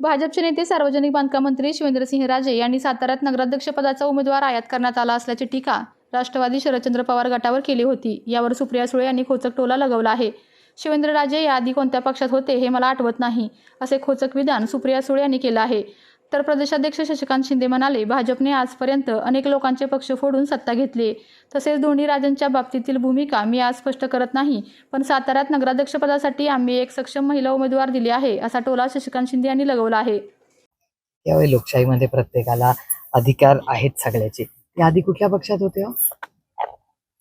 भाजपचे नेते सार्वजनिक बांधकाम मंत्री शिवेंद्रसिंह राजे यांनी साताऱ्यात नगराध्यक्षपदाचा उमेदवार आयात करण्यात आला असल्याची टीका राष्ट्रवादी शरदचंद्र पवार गटावर केली होती. यावर सुप्रिया सुळे यांनी खोचक टोला लगवला आहे. शिवेंद्र राजे याआधी कोणत्या पक्षात होते हे मला आठवत नाही असे खोचक विधान सुप्रिया सुळे यांनी केलं आहे. तर प्रदेशाध्यक्ष शशिकांत शिंदे म्हणाले भाजपने आजपर्यंत अनेक लोकांचे पक्ष फोडून सत्ता घेतली. तसेच दोन्ही राजांच्या बाबतीतील भूमिका मी आज स्पष्ट करत नाही पण साताऱ्यात नगराध्यक्षपदासाठी आम्ही एक सक्षम महिला उमेदवार दिली आहे असा टोला शशिकांत शिंदे यांनी लगवला आहे. त्यावेळी लोकशाहीमध्ये प्रत्येकाला अधिकार आहेत सगळ्याचे. ते आधी कुठल्या पक्षात होते हो?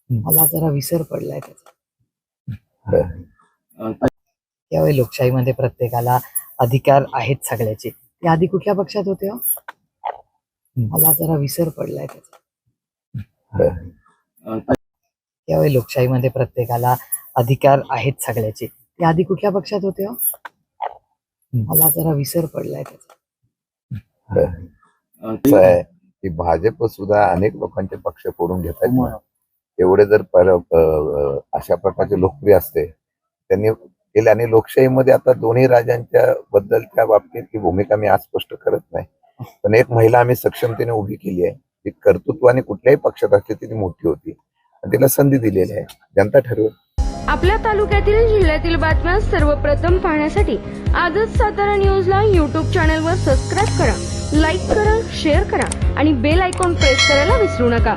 मला जरा विसर पडलाय त्याचा. त्यावेळी लोकशाहीमध्ये प्रत्येकाला अधिकार आहेत सगळ्याचे. ते आधी कुठल्या पक्षात होते हो? मला जरा विसर पडलाय त्याचा. त्यावेळी लोकशाहीमध्ये प्रत्येकाला अधिकार आहेत सगळ्याचे. ते आधी कुठल्या पक्षात होते हो? मला जरा विसर पडलाय त्याचा. की भाजप सुद्धा अनेक लोकांचे पक्ष फोडून घेत आहेत ना. एवढे जर अशा प्रकारचे लोकप्रिय असते त्यांनी केले आणि लोकशाहीमध्ये आता दोन्ही राजांच्या बद्दलच्या बाबतीतली भूमिका मी आज स्पष्ट करत नाही. पण एक महिला आम्ही सक्षमतेने उभी केली आहे. ती कर्तृत्वाने कुठल्याही पक्षात असली ती मोठी होती. आणि तिला संधी दिलेली आहे. जनता ठरवेल. आपल्या तालुक्यातील जिल्ह्यातील बातम्या सर्वप्रथम पाहण्यासाठी आजच सातारा न्यूजला यूट्यूब चॅनलवर सबस्क्राईब करा लाईक करा शेअर करा आणि बेल आयकॉन प्रेस करायला विसरू नका.